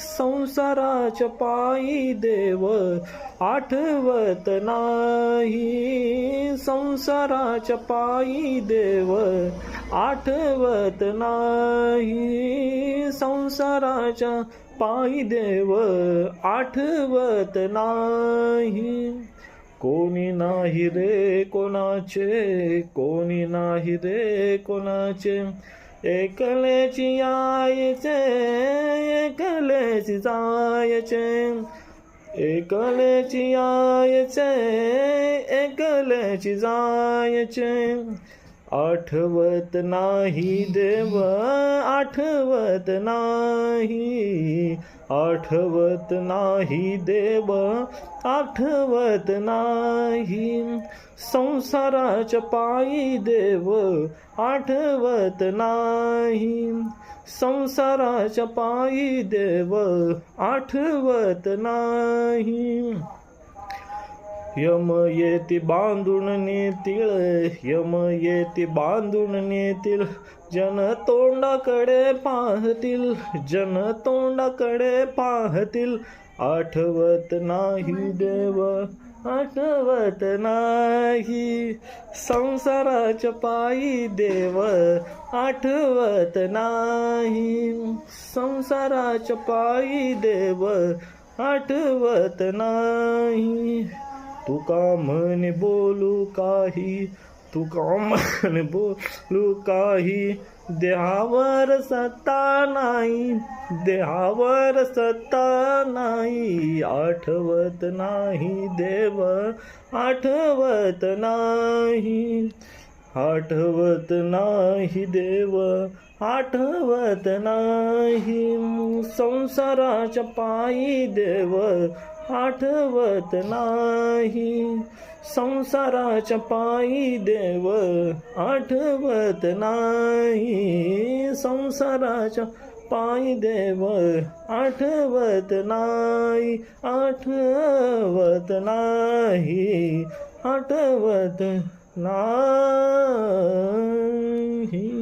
संसाराच्या पायी देव आठवत नाही. संसाराच्या पायी देव आठवत नाही. संसाराच्या पायी देव आठवत नाही. कोणी नाही रे कोणाचे कोणी नाही रे कोणाचे. एकलेची यायचे एकलेची जायचे. एकलेची यायचे एकलेची जायचे. आठवत नाही देव आठवत नाही. आठवत नाही देव आठवत नाही. संसाराच्या पायी देव आठवत नाही. संसाराच्या पायी देव आठवत नाही. यम येती बांधून नेतील यम येती बांधून नेतील. जन तोंडाकडे पाहतील जन तोंडाकडे पाहतील. आठवत नाही देव आठवत नाही. संसाराच्या पायी देव आठवत नाही. संसाराच्या पायी देव आठवत नाही. तू का म्हणे बोलू काही तू का म्हणे बोलू काही. देहावर सत्ता नाही. देहावर सत्ता नाही. आठवत नाही देव. आठवत नाही. आठवत नाही देव. आठवत नाही. संसाराच्या पायी देव. आठवत नाही. संसाराच्या पायी देव आठवत नाही. संसाराच्या पायी देव आठवत नाही. आठवत नाही. आठवत नाही.